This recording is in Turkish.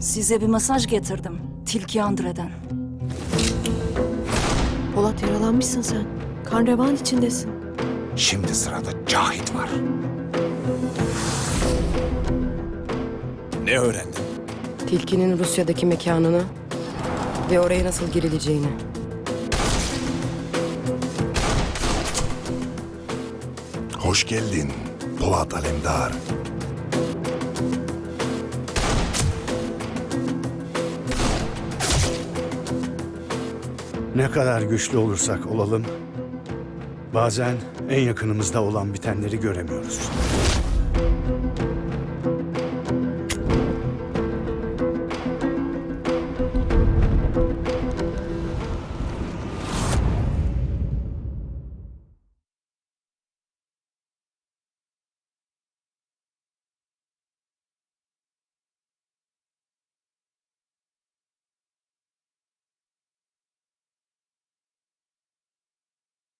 Size bir mesaj getirdim. Tilki Andre'den. Polat yaralanmışsın sen. Kan revan içindesin. Şimdi sırada Cahit var. Ne öğrendin? Tilkinin Rusya'daki mekanını ve oraya nasıl girileceğini. Hoş geldin Polat Alemdar. Ne kadar güçlü olursak olalım, bazen en yakınımızda olan bitenleri göremiyoruz.